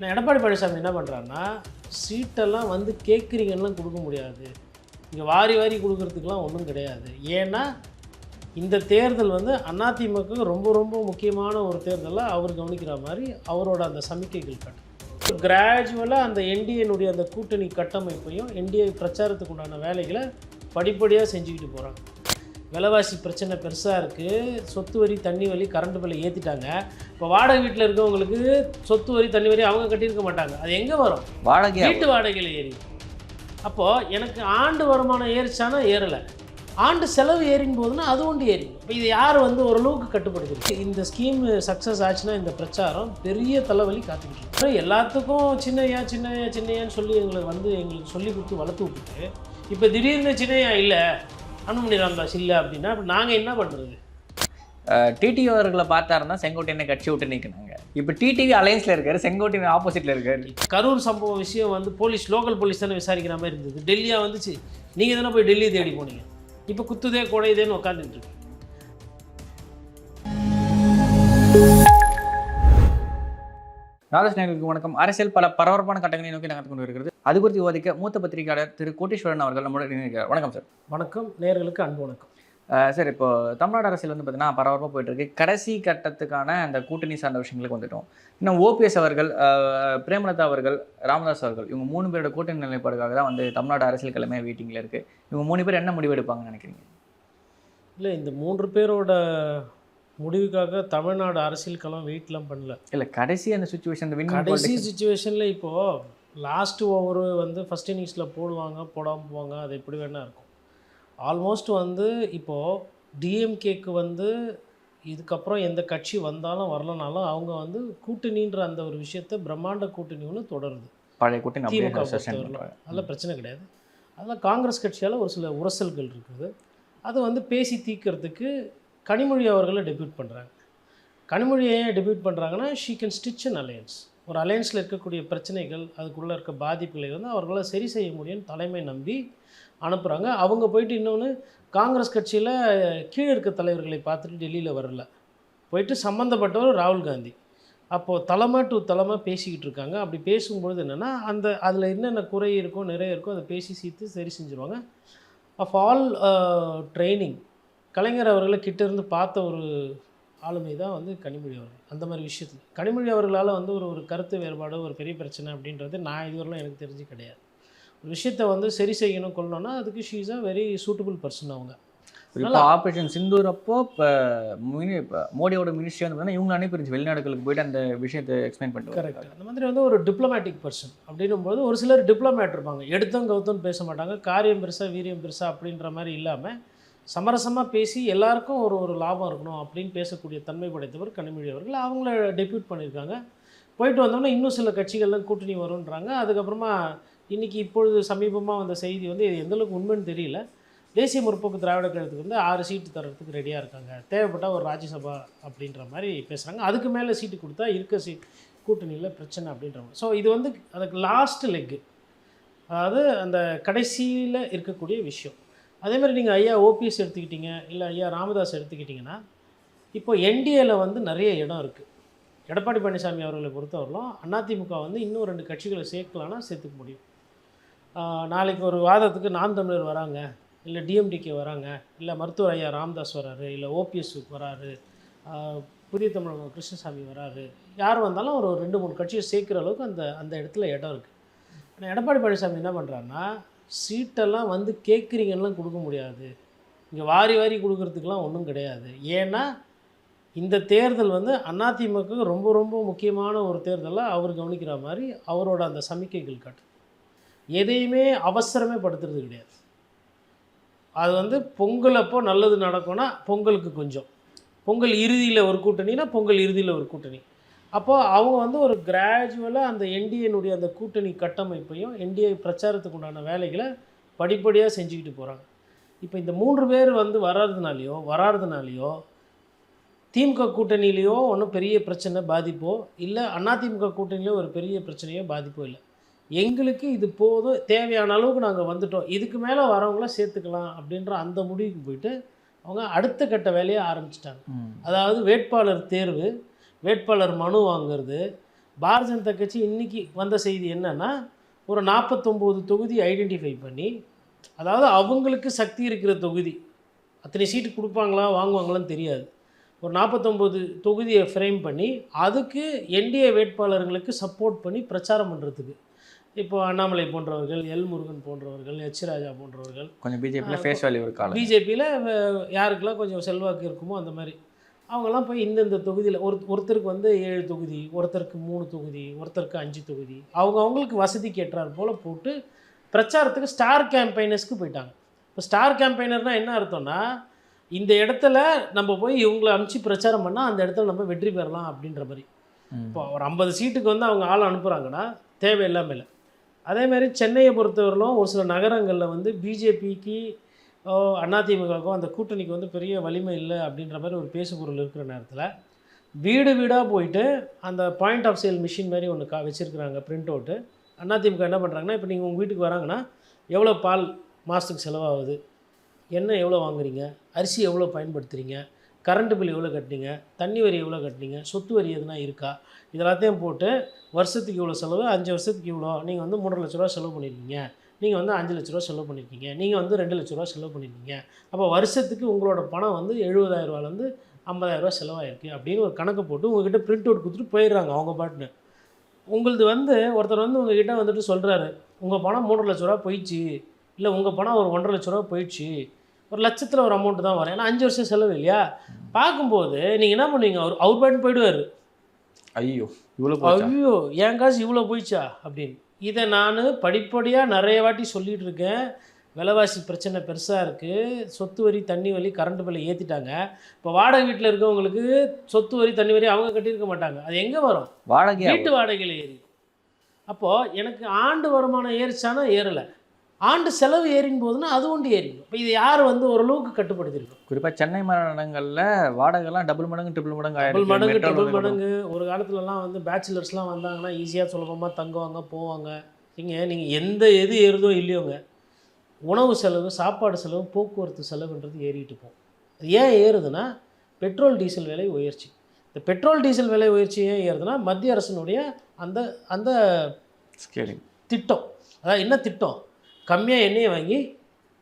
ஆனால் எடப்பாடி பழனிசாமி என்ன பண்ணுறாருன்னா சீட்டெல்லாம் வந்து கேட்குறீங்கலாம் கொடுக்க முடியாது. இங்கே வாரி வாரி கொடுக்கறதுக்கெலாம் ஒன்றும் கிடையாது. ஏன்னா இந்த தேர்தல் வந்து அதிமுக ரொம்ப ரொம்ப முக்கியமான ஒரு தேர்தலாக அவர் கவனிக்கிற மாதிரி அவரோட அந்த சமிக்கைகள் கட்டும். கிராஜுவலாக அந்த என்டிஏனுடைய அந்த கூட்டணி கட்டமைப்பையும் என்டிஏ பிரச்சாரத்துக்கு உண்டான வேலைகளை படிப்படியாக செஞ்சுக்கிட்டு போகிறாங்க விலைவாசி பிரச்சனை பெருசாக இருக்குது சொத்து வரி தண்ணி வரி கரண்ட் பில்லை ஏற்றிட்டாங்க இப்போ வாடகை வீட்டில் இருக்கவங்களுக்கு சொத்து வரி தண்ணி வரி அவங்க கட்டியிருக்க மாட்டாங்க. அது எங்கே வரும்? வாடகை வீட்டு வாடகையில் ஏறி. அப்போது எனக்கு ஆண்டு வருமானம் ஏறிச்சானா ஏறலை. ஆண்டு செலவு ஏறின் போதுன்னா அது ஒன்று ஏறி. இப்போ இது யார் வந்து ஓரளவுக்கு கட்டுப்படுத்துது இந்த ஸ்கீம் சக்ஸஸ் ஆச்சுன்னா இந்த பிரச்சாரம் பெரிய தலைவலி காத்துக்கிட்டு இருக்கு. எல்லாத்துக்கும் சின்னையா சின்னையா சின்னையான்னு சொல்லி எங்களுக்கு வந்து எங்களுக்கு சொல்லி கொடுத்து வளர்த்து விட்டுட்டு இப்போ திடீர்னு சின்னையா இல்லை அனுமதி ராமதாஸ் இல்லை அப்படின்னா அப்ப நாங்கள் என்ன பண்ணுறது டிடிவி அவர்களை பார்த்தாருன்னா செங்கோட்டையனை கட்சி விட்டு நீக்கினாங்க. இப்போ டிடிவி அலையன்ஸ்ல இருக்காரு செங்கோட்டையன் ஆப்போசிட்ல இருக்காரு. கரூர் சம்பவ விஷயம் வந்து போலீஸ் லோக்கல் போலீஸ் தானே விசாரிக்கிற மாதிரி இருந்தது. டெல்லியாக வந்துச்சு. நீங்கள் தானே போய் டெல்லி தேடி போனீங்க. இப்போ குத்துதே குடையுதேன்னு உட்காந்துட்டு இருக்கு. ராதாகிருஷ்ணனுக்கு வணக்கம். அரசியல் பல பரபரப்பான கட்டங்களை நோக்கி நகர்ந்து கொண்டு இருக்கிறது அது குறித்து விவாதிக்க மூத்த பத்திரிகையாளர் திரு கோட்டீஸ்வரன் அவர்கள் நம்மளுடன் இணைகிறார் வணக்கம் சார். வணக்கம். நேர்களுக்கு அன்பு வணக்கம். சார் இப்போ தமிழ்நாடு அரசியல் வந்து பார்த்தீங்கன்னா பரபரப்பாக போயிட்டு இருக்கு கடைசி கட்டத்துக்கான அந்த கூட்டணி சார்ந்த விஷயங்களுக்கு வந்துட்டோம். இன்னும் ஓபிஎஸ் அவர்கள் பிரேமலதா அவர்கள் ராமதாஸ் அவர்கள் இவங்க மூணு பேரோட கூட்டணி நிலைப்பாடுக்காக தான் வந்து தமிழ்நாடு அரசியல் கிழமை வெயிட்டிங்கில் இருக்கு. இவங்க மூணு பேர் என்ன முடிவு எடுப்பாங்கன்னு நினைக்கிறீங்க? இல்லை இந்த மூன்று பேரோட முடிவுக்காக தமிழ்நாடு அரசியல் களம் வெயிட்லாம் பண்ணல. இல்லை கடைசி அந்த சுச்சுவேஷன் கடைசி சுச்சுவேஷனில் இப்போது லாஸ்ட் ஓவர் வந்து ஃபஸ்ட் இன்னிங்ஸில் போடுவாங்க போடாமல் போவாங்க அது எப்படி வேணால் இருக்கும். ஆல்மோஸ்ட் வந்து இப்போது டிஎம்கேக்கு வந்து இதுக்கப்புறம் எந்த கட்சி வந்தாலும் வரலனாலும் அவங்க வந்து கூட்டணின்ற அந்த ஒரு விஷயத்த பிரம்மாண்ட கூட்டணி ஒன்று தொடருது. பழைய கூட்டணி திமுக sustain பொறுத்தவரையிலும் பண்றாங்க. அதில் பிரச்சனை கிடையாது. அதில் காங்கிரஸ் கட்சியால் ஒரு சில உரசல்கள் இருக்குது. அது வந்து பேசி தீர்க்கறதுக்கு கனிமொழி அவர்களை டெபியூட் பண்ணுறாங்க கனிமொழி ஏன் டெபியூட் பண்ணுறாங்கன்னா she can stitch an alliance ஒரு அலையன்ஸில் இருக்கக்கூடிய பிரச்சனைகள் அதுக்குள்ளே இருக்க பாதிப்புகளை வந்து அவர்களால் சரி செய்ய முடியும்னு தலைமை நம்பி அனுப்புகிறாங்க அவங்க போயிட்டு இன்னொன்று காங்கிரஸ் கட்சியில் கீழே இருக்க தலைவர்களை பார்த்துட்டு டெல்லியில் வரல. போயிட்டு சம்மந்தப்பட்டவர் ராகுல் காந்தி. அப்போது தலைமை டு தலைமை பேசிக்கிட்டு இருக்காங்க. அப்படி பேசும்பொழுது என்னென்னா அந்த அதில் என்னென்ன குறை இருக்கோ நிறைய இருக்கோ அதை பேசி சீர்த்து சரி செஞ்சுருவாங்க. Of all training uh, Kalaignar அவர்களை கிட்ட இருந்து பார்த்த ஒரு ஆளுமை தான் வந்து கனிமொழி அவர்கள். அந்த மாதிரி விஷயத்தில். கனிமொழி அவர்களால் வந்து ஒரு ஒரு கருத்து வேறுபாடு ஒரு பெரிய பிரச்சனை அப்படின்றது நான் இதுவரையிலும் எனக்கு தெரிஞ்சு கிடையாது. ஒரு விஷயத்தை வந்து சரி செய்யணும் கொள்ளணும்னா அதுக்கு she is a very suitable person அவங்க. ஆப்ரேஷன் சிந்தூர் அப்போ இப்போ மினி இப்போ மோடியோட மினிஸ்ட்ரி வந்து இவங்க அனுப்பிருந்துச்சு வெளிநாடுகளுக்கு போயிட்டு அந்த விஷயத்தை எக்ஸ்பிளைன் பண்ணிட்டு கரெக்ட் அந்த மாதிரி வந்து ஒரு டிப்ளமேட்டிக் பர்சன் அப்படின்னும் போது ஒரு சிலர் டிப்ளமேட் இருப்பாங்க. எடுத்தோம் கவுத்தோன்னு பேச மாட்டாங்க. காரியம் பெருசா வீரியம் பெருசா அப்படின்ற மாதிரி இல்லாமல் சமரசமாக பேசி எல்லாருக்கும் ஒரு ஒரு லாபம் இருக்கணும் அப்படின்னு பேசக்கூடிய தன்மை படைத்தவர் கனிமொழி அவர்கள். அவங்கள டெபியூட் பண்ணியிருக்காங்க. போயிட்டு வந்தோம்னா இன்னும் சில கட்சிகள்லாம் கூட்டணி வரும்ன்றாங்க. அதுக்கப்புறமா இன்றைக்கி இப்பொழுது சமீபமாக வந்த செய்தி வந்து இது எந்தளவுக்கு உண்மைன்னு தெரியல. தேசிய முற்போக்கு திராவிட கழகத்துக்கு வந்து ஆறு சீட்டு தரத்துக்கு ரெடியாக இருக்காங்க. தேவைப்பட்டால் ஒரு ராஜ்யசபா அப்படின்ற மாதிரி பேசுகிறாங்க அதுக்கு மேலே சீட்டு கொடுத்தா இருக்க சீட் கூட்டணியில் பிரச்சனை அப்படின்றவங்க ஸோ இது வந்து அதுக்கு லாஸ்ட் லெக்கு அதாவது அந்த கடைசியில் இருக்கக்கூடிய விஷயம். அதேமாதிரி நீங்கள் ஐயா ஓபிஎஸ் எடுத்துக்கிட்டீங்க இல்லை ஐயா ராமதாஸ் எடுத்துக்கிட்டிங்கன்னா இப்போ என்டிஏல வந்து நிறைய இடம் இருக்குது எடப்பாடி பழனிசாமி அவர்களை பொறுத்தவரையிலும் அதிமுக வந்து இன்னும் ரெண்டு கட்சிகளை சேர்க்கலான்னா சேர்த்துக்க முடியும். நாளைக்கு ஒரு வாதத்துக்கு நான் தமிழர் வராங்க இல்லை டிஎம்டிகே வராங்க இல்லை மருத்துவர் ஐயா ராமதாஸ் வராரு இல்லை ஓபிஎஸ் வராரு புதிய தமிழ் கிருஷ்ணசாமி வராரு யார் வந்தாலும் ஒரு ரெண்டு மூணு கட்சியை சேர்க்குற அளவுக்கு அந்த அந்த இடத்துல இடம் இருக்குது ஆனால் எடப்பாடி பழனிசாமி என்ன பண்ணுறாருன்னா சீட்டெல்லாம் வந்து கேட்குறீங்கலாம் கொடுக்க முடியாது. இங்கே வாரி வாரி கொடுக்கறதுக்கெலாம் ஒன்றும் கிடையாது. ஏன்னா இந்த தேர்தல் வந்து அதிமுக ரொம்ப ரொம்ப முக்கியமான ஒரு தேர்தலாக அவர் கவனிக்கிற மாதிரி அவரோட அந்த சமிக்கைகள் காட்டு எதையுமே அவசரமே படுத்துறது கிடையாது. அது வந்து பொங்கல் அப்போ நல்லது நடக்கும்னா பொங்கலுக்கு கொஞ்சம். பொங்கல் இறுதியில் ஒரு கூட்டணினா பொங்கல் இறுதியில் ஒரு கூட்டணி. அப்போது அவங்க வந்து ஒரு கிராஜுவலாக அந்த என்டிஏனுடைய அந்த கூட்டணி கட்டமைப்பையும் என்டிஏ பிரச்சாரத்துக்கு உண்டான வேலைகளை படிப்படியாக செஞ்சுக்கிட்டு போகிறாங்க இப்போ இந்த மூன்று பேர் வந்து வராததுனாலையோ வராததுனாலையோ திமுக கூட்டணியிலையோ ஒன்றும் பெரிய பிரச்சனை பாதிப்போ இல்லை அதிமுக கூட்டணியிலோ ஒரு பெரிய பிரச்சனையோ பாதிப்போ இல்லை. எங்களுக்கு இது போதும் தேவையான அளவுக்கு நாங்கள் வந்துட்டோம் இதுக்கு மேலே வரவங்கள சேர்த்துக்கலாம் அப்படின்ற அந்த முடிவுக்கு போயிட்டு அவங்க அடுத்த கட்ட வேலையை ஆரம்பிச்சிட்டாங்க. அதாவது வேட்பாளர் தேர்வு வேட்பாளர் மனு வாங்குறது. பாரதிய ஜனதா கட்சி இன்னைக்கு வந்த செய்தி என்னன்னா ஒரு நாற்பத்தொம்போது தொகுதி ஐடென்டிஃபை பண்ணி அதாவது அவங்களுக்கு சக்தி இருக்கிற தொகுதி. அத்தனை சீட்டு கொடுப்பாங்களா வாங்குவாங்களான்னு தெரியாது. ஒரு நாற்பத்தொம்போது தொகுதியை ஃப்ரேம் பண்ணி அதுக்கு என்டிஏ வேட்பாளர்களுக்கு சப்போர்ட் பண்ணி பிரச்சாரம் பண்ணுறதுக்கு இப்போ அண்ணாமலை போன்றவர்கள் எல் முருகன் போன்றவர்கள் எச் ராஜா போன்றவர்கள் கொஞ்சம் பிஜேபியில் ஃபேஸ் வேல்யூ இருக்காங்க பிஜேபியில் யாருக்கெல்லாம் கொஞ்சம் செல்வாக்கு இருக்குமோ அந்த மாதிரி. அவங்கெல்லாம் போய் இந்தந்த தொகுதியில் ஒரு ஒருத்தருக்கு வந்து ஏழு தொகுதி ஒருத்தருக்கு மூணு தொகுதி ஒருத்தருக்கு அஞ்சு தொகுதி அவங்க அவங்களுக்கு வசதிக்கு ஏற்றார் போல் போட்டு பிரச்சாரத்துக்கு ஸ்டார் கேம்பெயினர்ஸ்க்கு போயிட்டாங்க. இப்போ ஸ்டார் கேம்பெயினர்னால் என்ன அர்த்தம்னா இந்த இடத்துல நம்ம போய் இவங்களை அமுச்சு பிரச்சாரம் பண்ணால் அந்த இடத்துல நம்ம வெற்றி பெறலாம் அப்படின்ற மாதிரி. இப்போ ஒரு ஐம்பது சீட்டுக்கு வந்து அவங்க ஆள் அனுப்புகிறாங்கன்னா தேவையில்லாமல் இல்லை. அதே மாதிரி சென்னையை பொறுத்தவரையிலும் ஒரு சில நகரங்களில் வந்து பிஜேபிக்கு அதிமுகவுக்கும் அந்த கூட்டணிக்கு வந்து பெரிய வலிமை இல்லை அப்படின்ற மாதிரி ஒரு பேசுபொருள் இருக்கிற நேரத்தில் வீடு வீடாக போயிட்டு அந்த பாயிண்ட் ஆஃப் சேல் மிஷின் மாதிரி ஒன்று கா வச்சுருக்குறாங்க பிரிண்ட் அவுட்டு அதிமுக என்ன பண்ணுறாங்கன்னா இப்போ நீங்கள் உங்கள் வீட்டுக்கு வராங்கன்னா எவ்வளோ பால் மாதத்துக்கு செலவாகுது? எண்ணெய் எவ்வளோ வாங்குறீங்க? அரிசி எவ்வளோ பயன்படுத்துகிறீங்க கரண்ட் பில் எவ்வளோ கட்டினீங்க? தண்ணி வரி எவ்வளோ கட்டினீங்க? சொத்து வரி எதுனா இருக்கா? இதெல்லாத்தையும் போட்டு வருஷத்துக்கு இவ்வளோ செலவு அஞ்சு வருஷத்துக்கு இவ்வளோ நீங்கள் வந்து மூன்றரை லட்ச ரூபா செலவு பண்ணியிருக்கீங்க நீங்கள் வந்து அஞ்சு லட்ச ரூபா செலவு பண்ணியிருக்கீங்க நீங்கள் வந்து ரெண்டு லட்ச ரூபா செலவு பண்ணியிருக்கீங்க அப்போ வருஷத்துக்கு உங்களோட பணம் வந்து எழுபதாயிரரூவாலேருந்து ஐம்பதாயிரரூவா செலவாயிருக்கு அப்படின்னு ஒரு கணக்கு போட்டு உங்ககிட்ட பிரிண்ட் அவுட் கொடுத்துட்டு போயிடுறாங்க அவங்க பாட்டுன்னு. உங்களது வந்து ஒருத்தர் வந்து உங்ககிட்ட வந்துட்டு சொல்கிறாரு உங்கள் பணம் மூன்றரை லட்ச ரூபா போயிடுச்சு. இல்லை உங்கள் பணம் ஒரு ஒன்றரை லட்ச ரூபா போயிடுச்சு. ஒரு லட்சத்தில் ஒரு அமௌண்ட் தான் வரும். ஏன்னா அஞ்சு வருஷம் செலவு இல்லையா? பார்க்கும்போது நீங்கள் என்ன பண்ணுவீங்க? அவர் அவர் பாட்டு போயிடுவார். ஐயோ இவ்வளோ? ஐயோ என் காசு இவ்வளோ போயிடுச்சா? அப்படின்னு. இதை நான் படிப்படியாக நிறைய வாட்டி சொல்லிட்டு இருக்கேன் விலைவாசி பிரச்சனை பெருசாக இருக்குது சொத்து வரி தண்ணி வரி கரண்ட் பில்லை ஏற்றிட்டாங்க இப்போ வாடகை வீட்டில் இருக்கவங்களுக்கு சொத்து வரி தண்ணி வரி அவங்க கட்டியிருக்க மாட்டாங்க. அது எங்கே வரும்? வாடகையா வீட்டு வாடகையில் ஏறி. அப்போது எனக்கு ஆண்டு வருமானம் ஏறிச்சானா ஏறலை. ஆண்டு செலவு ஏறின் போதுன்னா அது ஒன்று ஏறிடும். இப்போ இது யார் வந்து ஓரளவுக்கு கட்டுப்படுத்திருக்கோம்? குறிப்பா சென்னை மாநகரங்கள்ல வாடகைலாம் டபுள் மடங்கு ட்ரிபிள் மடங்கு டபுள் மடங்கு டபுள் மடங்கு. ஒரு காலத்துலலாம் வந்து பேச்சுலர்ஸ்லாம் வந்தாங்கன்னா ஈஸியாக சுலபமாக தங்குவாங்க போவாங்க. நீங்கள் நீங்கள் எந்த எது ஏறுதோ இல்லையோங்க உணவு செலவு சாப்பாடு செலவு போக்குவரத்து செலவுன்றது ஏறிட்டு போகும். அது ஏன் ஏறுதுன்னா பெட்ரோல் டீசல் விலை உயர்ச்சி. இந்த பெட்ரோல் டீசல் விலை உயர்ச்சி ஏன் ஏறுதுன்னா மத்திய அரசினுடைய அந்த அந்த திட்டம். அதாவது என்ன திட்டம்? கம்மியாக எண்ணெயை வாங்கி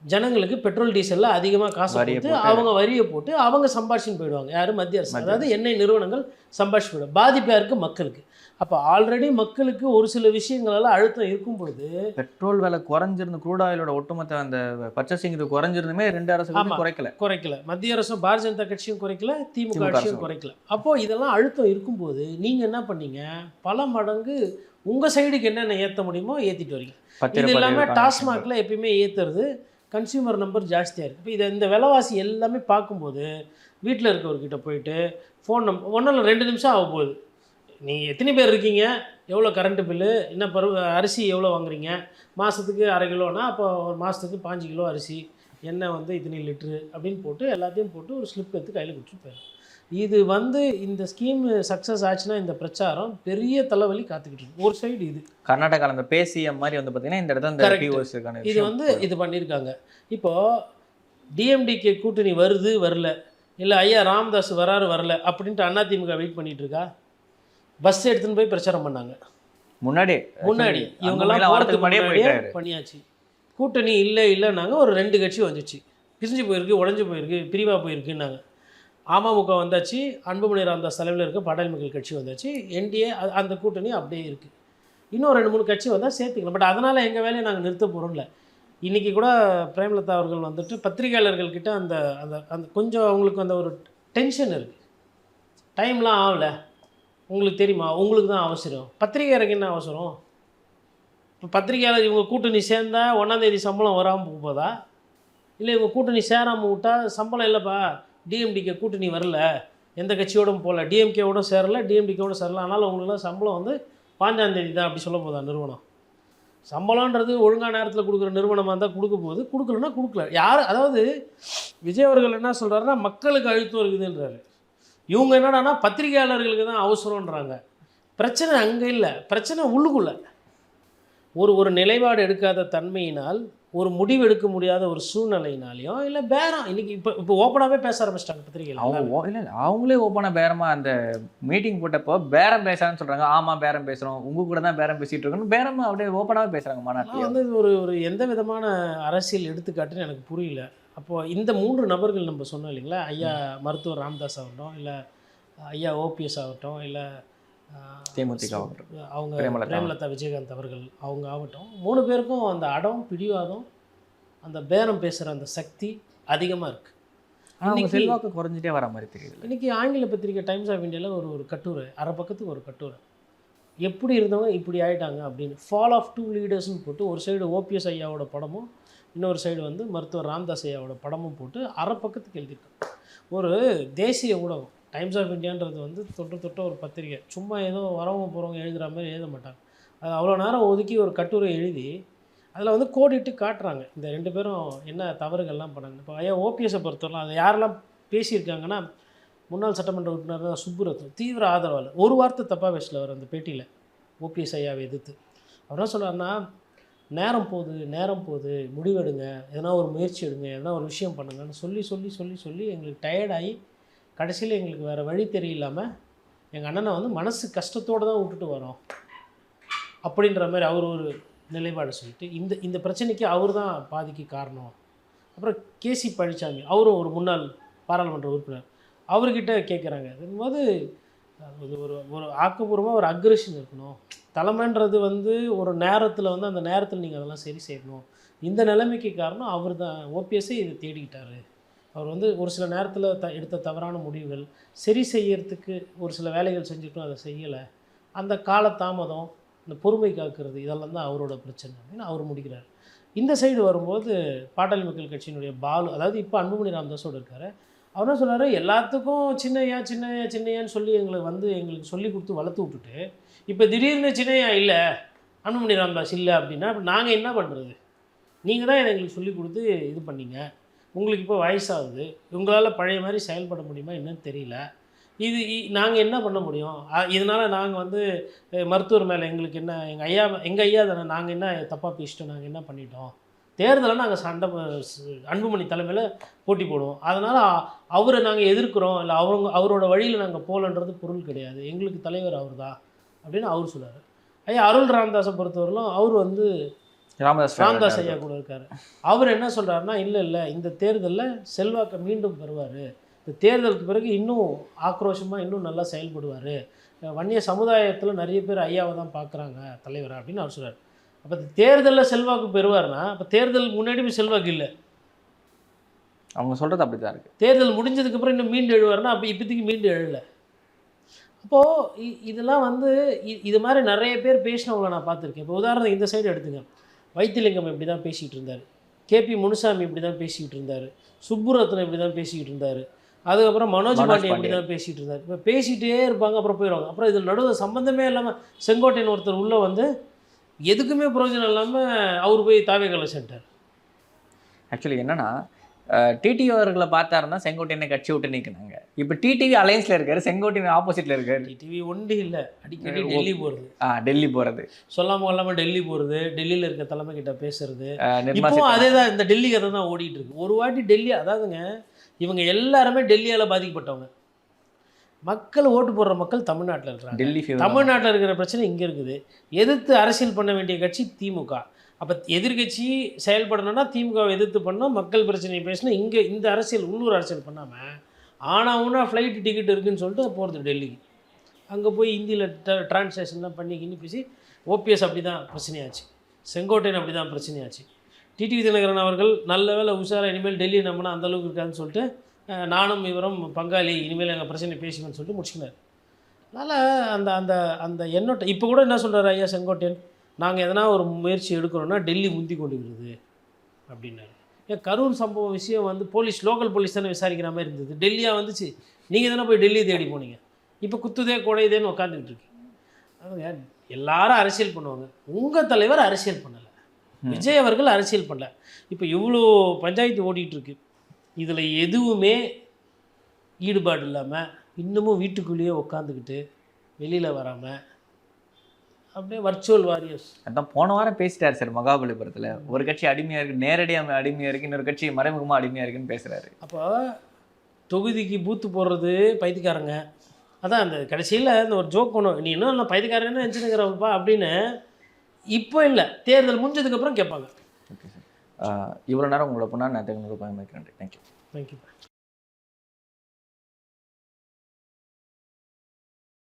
ஜனங்களுக்கு பெட்ரோல் டீசலில் அதிகமாக காசு கொடுத்து. அவங்க வரியை போட்டு அவங்க சம்பாஷின்னு போயிடுவாங்க. யார் மத்திய அரசு? அதாவது எண்ணெய் நிறுவனங்கள் சம்பாஷி போயிடும் பாதிப்பு யாருக்கு மக்களுக்கு. அப்போ ஆல்ரெடி மக்களுக்கு ஒரு சில விஷயங்களெல்லாம் அழுத்தம் இருக்கும் பொழுது பெட்ரோல் விலை குறைஞ்சிருந்து க்ரூட் ஆயிலோட ஒட்டுமொத்த அந்த பர்ச்சேசிங் இது குறைஞ்சிருந்துமே ரெண்டு அரசு. குறைக்கல. குறைக்கல. மத்திய அரசும் பாரதிய ஜனதா கட்சியும் குறைக்கல திமுக அரசும். குறைக்கல. அப்போ இதெல்லாம் அழுத்தம் இருக்கும்போது நீங்க என்ன பண்ணீங்க? பல மடங்கு உங்க சைடுக்கு என்னென்ன ஏற்ற முடியுமோ ஏத்திட்டு வரீங்க. இது இல்லாமல் டாஸ்மாகில் எப்பயுமே ஏற்றுறது கன்சியூமர் நம்பர் ஜாஸ்தியாக இருக்குது இப்போ இதை இந்த விலைவாசி எல்லாமே பார்க்கும்போது வீட்டில் இருக்கவர்கிட்ட போயிட்டு ஃபோன் நம்பர் ஒன்றும் இல்லை ரெண்டு நிமிஷம் ஆக போகுது. நீங்கள் எத்தனை பேர் இருக்கீங்க? எவ்வளோ கரண்ட்டு பில்லு என்ன பருவ அரிசி எவ்வளோ வாங்குறீங்க? மாதத்துக்கு அரை கிலோனா அப்போ ஒரு மாதத்துக்கு பாஞ்சு கிலோ அரிசி எண்ணெய் வந்து இத்தனை லிட்ரு அப்படின்னு போட்டு எல்லாத்தையும் போட்டு ஒரு ஸ்லிப் எடுத்து கையில் கொடுத்துட்டு போயிடும் இது வந்து இந்த ஸ்கீம் சக்ஸஸ் ஆச்சுன்னா இந்த பிரச்சாரம் பெரிய தலைவலி காத்துக்கிட்டு இருக்கு. ஒரு சைடு இது. கர்நாடகால அந்த பேசிஎம் மாதிரி வந்து பாத்தீங்கன்னா இந்த இடத்துல இந்த. பிஓஎஸ்க்கான இது வந்து இது பண்ணியிருக்காங்க இப்போ டிஎம்டிகே கூட்டணி வருது வரல. இல்லை ஐயா ராமதாஸ் வராரு வரல அப்படின்ட்டு அதிமுக வெயிட் பண்ணிட்டு இருக்கா? பஸ் எடுத்துன்னு போய் பிரச்சாரம் பண்ணாங்க. முன்னாடி முன்னாடி. இவங்கெல்லாம் வரதுக்கு போகிறதுக்கு முன்னாடியே பண்ணியாச்சு. கூட்டணி இல்லை இல்லைன்னாங்க ஒரு ரெண்டு கட்சி வந்துச்சு. பிரிஞ்சு போயிருக்கு உடஞ்சி போயிருக்கு பிரிவா போயிருக்குன்னாங்க. அமமுக வந்தாச்சு அன்புமணி ராமதாஸ் தலைமையில் இருக்க பாட்டாளி மக்கள் கட்சி வந்தாச்சு. என்டிஏ அந்த கூட்டணி அப்படியே இருக்குது இன்னும் ரெண்டு மூணு கட்சி வந்தால் சேர்த்துக்கலாம். பட் அதனால் எங்கள் வேலையை நாங்கள் நிறுத்த போகிறோம்ல இன்றைக்கி கூட பிரேமலதா அவர்கள் வந்துட்டு பத்திரிகையாளர்கள் கிட்ட அந்த அந்த அந்த கொஞ்சம் அவங்களுக்கு அந்த ஒரு டென்ஷன் இருக்குது டைம்லாம் ஆகல. உங்களுக்கு தெரியுமா? உங்களுக்கு தான் அவசரம். பத்திரிகையாளருக்கு என்ன அவசரம்? இப்போ பத்திரிகையாளர் இவங்க கூட்டணி சேர்ந்தா ஒன்றாந்தேதி சம்பளம் வராமல் போதா? இல்லை இவங்க கூட்டணி சேராமல் விட்டா சம்பளம் இல்லைப்பா. டிஎம்டிக்கு கூட்டணி வரல. எந்த கட்சியோடும் போகல. டிஎம்கேவோட சேரல டிஎம்டிக்கோட சேரல. ஆனால் உங்களுக்குலாம் சம்பளம் வந்து பாஞ்சாந்தேதி தான் அப்படி சொல்ல போதா நிறுவனம்? சம்பளம்ன்றது ஒழுங்கான நேரத்தில் கொடுக்குற நிறுவனமாக இருந்தால் கொடுக்க போகுது. கொடுக்கலன்னா கொடுக்கல. யார் அதாவது விஜய் அவர்கள் என்ன சொல்கிறாருன்னா மக்களுக்கு அழுத்தம் இருக்குதுன்றாரு. இவங்க என்னடான்னா பத்திரிகையாளர்களுக்கு தான் அவசரம்ன்றாங்க. பிரச்சனை அங்கே இல்லை. பிரச்சனை உள்ளுக்குள்ள. ஒரு ஒரு நிலைப்பாடு எடுக்காத தன்மையினால் ஒரு முடிவு எடுக்க முடியாத ஒரு சூழ்நிலையினாலையும் இல்லை பேரம் இன்னைக்கு இப்போ இப்போ ஓப்பனாகவே பேச ஆரம்பிச்சிட்டாங்க பத்திரிகைகள். அவங்க இல்ல அவங்களே ஓப்பனாக பேரமா அந்த மீட்டிங் போட்டப்போ பேரம் பேசான்னு சொல்றாங்க. ஆமா பேரம் பேசுறோம். உங்க கூட தான் பேரம் பேசிட்டு இருக்கோம் பேரமா அப்படியே ஓப்பனாகவே பேசுறாங்க நான் மாநாட்டில் வந்து ஒரு ஒரு எந்த விதமான அரசியல் எடுத்துக்காட்டுன்னு எனக்கு புரியல. அப்போது இந்த மூன்று நபர்கள் நம்ம சொன்னோம் இல்லைங்களா? ஐயா மருத்துவர் ராமதாஸ் ஆகட்டும் இல்லை ஐயா ஓபிஎஸ் ஆகட்டும் இல்லை தேமுதிக. அவங்க பிரேமலதா. விஜயகாந்த் அவர்கள் அவங்க ஆகட்டும். மூணு பேருக்கும் அந்த அடம் பிடிவாதம் அந்த பேரம் பேசுகிற அந்த சக்தி அதிகமாக இருக்குது செல்வாக்கு குறைஞ்சிட்டே வர மாதிரி தெரியுது இன்னைக்கு ஆங்கில பத்திரிகை டைம்ஸ் ஆஃப் இந்தியாவில் ஒரு ஒரு கட்டுரை அரை பக்கத்துக்கு ஒரு கட்டுரை. எப்படி இருந்தவங்க இப்படி ஆயிட்டாங்க அப்படின்னு. ஃபால் ஆஃப் டூ லீடர்ஸ்னு போட்டு ஒரு சைடு ஓபிஎஸ் ஐயாவோட படமும் இன்னொரு சைடு வந்து மருத்துவர் ராம்தாஸ் ஐயாவோட படமும் போட்டு அரை பக்கத்துக்கு எழுதியிருக்காங்க ஒரு தேசிய ஊடகம் டைம்ஸ் ஆஃப் இந்தியான்றது வந்து தொட்டு தொட்ட ஒரு பத்திரிகை. சும்மா ஏதோ வரவங்க போகிறவங்க எழுதுகிற மாதிரி எழுத மாட்டாங்க. அது அவ்வளோ நேரம் ஒதுக்கி ஒரு கட்டுரை எழுதி அதில் வந்து கோடிட்டு காட்டுறாங்க. இந்த ரெண்டு பேரும் என்ன தவறுகள்லாம் பண்ணாங்க. இப்போ ஐயா ஓபிஎஸை பொறுத்தவரை அதை யாரெல்லாம் பேசியிருக்காங்கன்னா முன்னாள் சட்டமன்ற உறுப்பினர் தான் சுப்புரத்னம் தீவிர ஆதரவாளர். ஒரு வார்த்தை தப்பாக பேசல அவர் அந்த பேட்டியில். ஓபிஎஸ் ஐயாவை எதிர்த்து. அவர் என்ன சொல்கிறாருன்னா நேரம் போகுது நேரம் போகுது முடிவெடுங்க எதனா ஒரு முயற்சி எடுங்க எதனா ஒரு விஷயம் பண்ணுங்கன்னு சொல்லி சொல்லி சொல்லி சொல்லி எங்களுக்கு டயர்டாகி கடைசியில் எங்களுக்கு வேறு வழி தெரியலாமல் எங்கள் அண்ணனை வந்து மனசு கஷ்டத்தோடு தான் விட்டுட்டு வரோம். அப்படின்ற மாதிரி அவர் ஒரு நிலைப்பாடு சொல்லிட்டு இந்த இந்த பிரச்சனைக்கு அவர் தான் பாதிக்கு காரணம். அப்புறம் கேசி பழனிசாமி அவரும் ஒரு முன்னாள் பாராளுமன்ற உறுப்பினர் அவர்கிட்ட கேட்குறாங்க போது அது ஒரு ஒரு ஆக்கப்பூர்வமாக ஒரு அக்ரெஷன் இருக்கணும். தலைமைன்றது வந்து ஒரு நேரத்தில் வந்து அந்த நேரத்தில் நீங்கள் அதெல்லாம் சரி செய்யணும். இந்த நிலைமைக்கு காரணம் அவர் தான் ஓபிஎஸ்ஸே இதை தேடிக்கிட்டாரு. அவர் வந்து ஒரு சில நேரத்தில் த எடுத்த தவறான முடிவுகள் சரி செய்யறதுக்கு ஒரு சில வேலைகள் செஞ்சுட்டும் அதை செய்யலை. அந்த கால தாமதம் இந்த பொறுமை காக்கிறது இதெல்லாம் தான் அவரோட பிரச்சனை அப்படின்னு அவர் முடிக்கிறார். இந்த சைடு வரும்போது பாட்டாளி மக்கள் கட்சியினுடைய பாலு அதாவது இப்போ அன்புமணி ராமதாஸோடு இருக்கார். அவர் என்ன சொன்னார் எல்லாத்துக்கும் சின்னையா சின்னையா சின்னையான்னு சொல்லி எங்களை வந்து எங்களுக்கு சொல்லி கொடுத்து வளர்த்து விட்டுட்டு இப்போ திடீர்னு சின்னையா இல்லை அன்புமணி ராம்தாஸ் இல்லை அப்படின்னா இப்போ நாங்கள் என்ன பண்ணுறது நீங்கள் தான் எங்களுக்கு சொல்லி கொடுத்து இது பண்ணீங்க. உங்களுக்கு இப்போ வயசாகுது. உங்களால் பழைய மாதிரி செயல்பட முடியுமா என்னன்னு தெரியல. இது நாங்கள் என்ன பண்ண முடியும்? இதனால் நாங்கள் வந்து மருத்துவர் மேலே எங்களுக்கு என்ன எங்கள் ஐயா எங்கள் ஐயா தானே நாங்கள் என்ன தப்பாக பேசிட்டோம் நாங்கள் என்ன பண்ணிட்டோம்? தேர்தலில் நாங்கள் சண்டை அன்புமணி தலைமையில் போட்டி போடுவோம். அதனால் அவரை நாங்கள் எதிர்க்கிறோம். இல்லை அவங்க அவரோட வழியில் நாங்கள் போகலன்றது பொருள் கிடையாது. எங்களுக்கு தலைவர் அவர் தான் அப்படின்னு அவர் சொல்றாரு. ஐயா அருள் ராமதாஸை பொறுத்தவரையிலும் அவர் வந்து ராமதாஸ் ராமதாஸ் ஐயா கூட இருக்காரு. அவர் என்ன சொல்றாருன்னா இல்லை இல்லை இந்த தேர்தலில் செல்வாக்கை மீண்டும் பெறுவார். இந்த தேர்தலுக்கு பிறகு இன்னும் ஆக்ரோஷமாக இன்னும் நல்லா செயல்படுவார். வன்னிய சமுதாயத்தில் நிறைய பேர் ஐயாவை தான் பார்க்குறாங்க தலைவர் அப்படின்னு அவர் சொல்றாரு. அப்போ தேர்தலில் செல்வாக்கு பெறுவார்னா அப்போ தேர்தல் முன்னாடி செல்வாக்கு இல்லை. அவங்க சொல்றது அப்படிதான் இருக்கு. தேர்தல் முடிஞ்சதுக்கப்புறம் இன்னும் மீண்டு எழுவார்னா அப்போ இப்போதைக்கு மீண்டு எழல. அப்போது இதெல்லாம் வந்து இது மாதிரி நிறைய பேர் பேசினவங்கள நான் பார்த்துருக்கேன். இப்போ உதாரணம் இந்த சைடு எடுத்துங்க. வைத்திலிங்கம் இப்படி தான் பேசிக்கிட்டு இருந்தார். கேபி முனுசாமி இப்படி தான் பேசிக்கிட்டு இருந்தார். சுப்புரத்னம் இப்படி தான் பேசிக்கிட்டு இருந்தார். அதுக்கப்புறம் மனோஜ் மனோஜ் பாண்டியன் இப்படி தான் பேசிகிட்டு இருந்தார். இப்போ பேசிகிட்டே இருப்பாங்க அப்புறம் போயிடுவாங்க அப்புறம் இதில் நடுவில் சம்மந்தமே இல்லாமல் செங்கோட்டையன் ஒருத்தர் உள்ளே வந்து எதுக்குமே பிரயோஜனம் இல்லாமல் அவர் போய் தாவேகலை சென்றார் ஆக்சுவலி என்னன்னா டிடிவி அவர்களை பார்த்தாருன்னா செங்கோட்டையனை கட்சி விட்டு நீக்கினாங்க. இப்போ டிடிவி அலையன்ஸ்ல இருக்காரு செங்கோட்டையன் ஆப்போசிட்ல இருக்காரு. டிவி ஒன்று இல்லை. அடிக்கடி டெல்லி போகிறது ஆ, டெல்லி போறது. சொல்லாம கொள்ளாம டெல்லி போகிறது டெல்லியில் இருக்க தலைமை கிட்ட பேசுறது. இப்போ. அதே தான் இந்த டெல்லி கதை தான் ஓடிட்டு இருக்கு. ஒரு வாட்டி டெல்லி அதாவதுங்க இவங்க எல்லாருமே டெல்லியால் பாதிக்கப்பட்டவங்க. மக்கள் ஓட்டு போடுற மக்கள் தமிழ்நாட்டில் இருக்கிறாங்க. டெல்லி. தமிழ்நாட்டில் இருக்கிற பிரச்சனை இங்கே இருக்குது. எதிர்த்து அரசியல் பண்ண வேண்டிய கட்சி திமுக. அப்போ எதிர்க்கட்சி செயல்படணும்னா திமுகவை எதிர்த்து பண்ணோம் மக்கள் பிரச்சனையை பேசணும். இங்கே இந்த அரசியல் உள்ளூர் அரசியல் பண்ணாமல் ஆனால் ஊனா ஃப்ளைட் டிக்கெட் இருக்குன்னு சொல்லிட்டு போகிறது டெல்லிக்கு அங்கே போய் ஹிந்தியில் ட்ரான்ஸ்லேஷன்லாம் பண்ணி கிண்ணி பேசி ஓபிஎஸ் அப்படி தான் பிரச்சனையாச்சு. செங்கோட்டையன் அப்படி தான் பிரச்சனையாச்சு டிடிவி தினகரன் அவர்கள் நல்ல வேளை உஷாரா இனிமேல் டெல்லி நம்பினா அந்த அளவுக்கு இருக்காதுன்னு சொல்லிட்டு நானும் இவரும் பங்காளி இனிமேல் எங்கள் பிரச்சனை பேசிக்கணும்னு சொல்லிட்டு முடிச்சுக்கினார். அதனால் அந்த அந்த அந்த எண்ணோட்டம் இப்போ கூட என்ன சொல்கிறார் ஐயா செங்கோட்டையன்? நாங்கள் எதனா ஒரு முயற்சி எடுக்கிறோன்னா டெல்லி முந்தி கொண்டு விடுது அப்படின்னாரு. ஏன் கரூர் சம்பவம் விஷயம் வந்து போலீஸ் லோக்கல் போலீஸ் தானே விசாரிக்கிற மாதிரி இருந்தது. டெல்லியாக வந்துச்சு. நீங்கள் தானே போய் டெல்லி தேடி போனீங்க. இப்போ குத்துதே குடையுதேன்னு உட்காந்துக்கிட்டு இருக்கு. அதுங்க எல்லாரும் அரசியல் பண்ணுவாங்க. உங்கள் தலைவர் அரசியல் பண்ணலை. விஜய் அவர்கள் அரசியல் பண்ணல. இப்போ இவ்வளோ பஞ்சாயத்து ஓடிட்டு இருக்கு. இதில் எதுவுமே ஈடுபாடு இல்லாமல் இன்னமும் வீட்டுக்குள்ளேயே உட்காந்துக்கிட்டு வெளியில் வராமல் அப்படியே வர்ச்சுவல் வாரியர்ஸ் அதான் போன வாரம் பேசிட்டாரு சார் மகாபலிபுரத்துல. ஒரு கட்சி அடிமையா இருக்கு நேரடியா அடிமையா இருக்கு இன்னொரு கட்சி மறைமுகமா அடிமையா இருக்குன்னு பேசுறாரு. அப்போ தொகுதிக்கு பூத்து போடுறது பைத்தியக்காரங்க. அதான் அந்த கடைசியில் இந்த ஒரு ஜோக் ஒன்று நீ இன்னும் நான் பைத்தியக்காரன்னு நினச்சினுக்கிறப்பா அப்படின்னு இப்போ இல்லை தேர்தல் முடிஞ்சதுக்கப்புறம் கேட்பாங்க. இவ்வளோ நேரம் உங்களை பொண்ணா நான் தகுந்த பயன்படுத்திக்கிறேன் தேங்க்யூ தேங்க்யூ